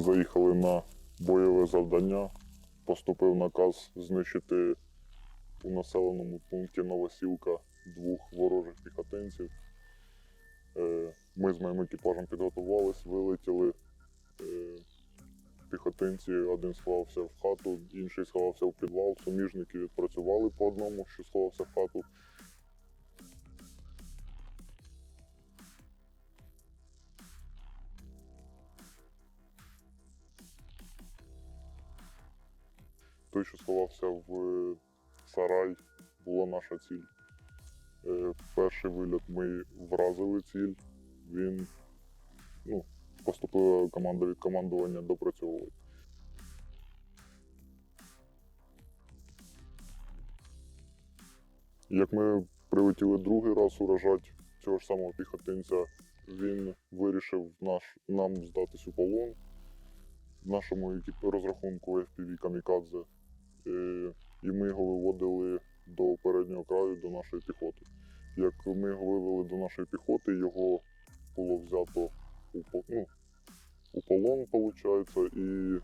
заїхали на бойове завдання. Поступив наказ знищити у населеному пункті Новосілка двох ворожих піхотинців. Е, Ми з моїм екіпажем підготувались, вилетіли. Е, Піхотинці один сховався в хату, інший сховався в підвал. Суміжники відпрацювали по одному, що сховався в хату. Той, що сховався в е, сарай, була наша ціль. Е, Перший вильот ми вразили ціль. Він ну, поступила команда від командування допрацьовувати. Як ми прилетіли другий раз уражати цього ж самого піхотинця, він вирішив наш, нам здатись у полон нашому розрахунку FPV Камікадзе. І ми його виводили до переднього краю, до нашої піхоти. Як ми його вивели до нашої піхоти, його було взято у, ну, у полон, виходить, і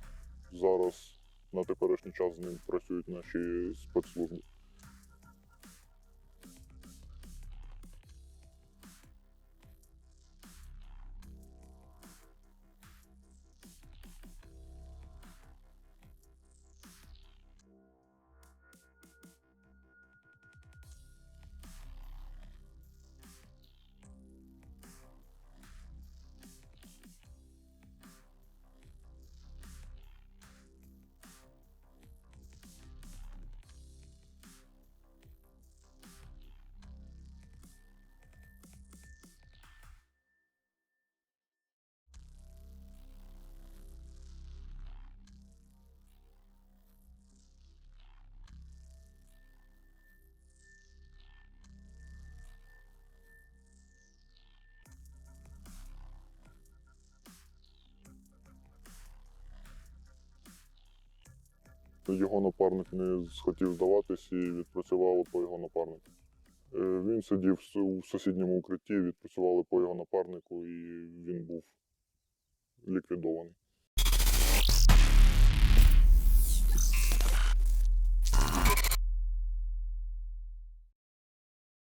зараз на теперішній час з ним працюють наші спецслужби. Його напарник не схотів здаватись і відпрацювали по його напарнику. Е, Він сидів у сусідньому укритті, відпрацювали по його напарнику, і він був ліквідований.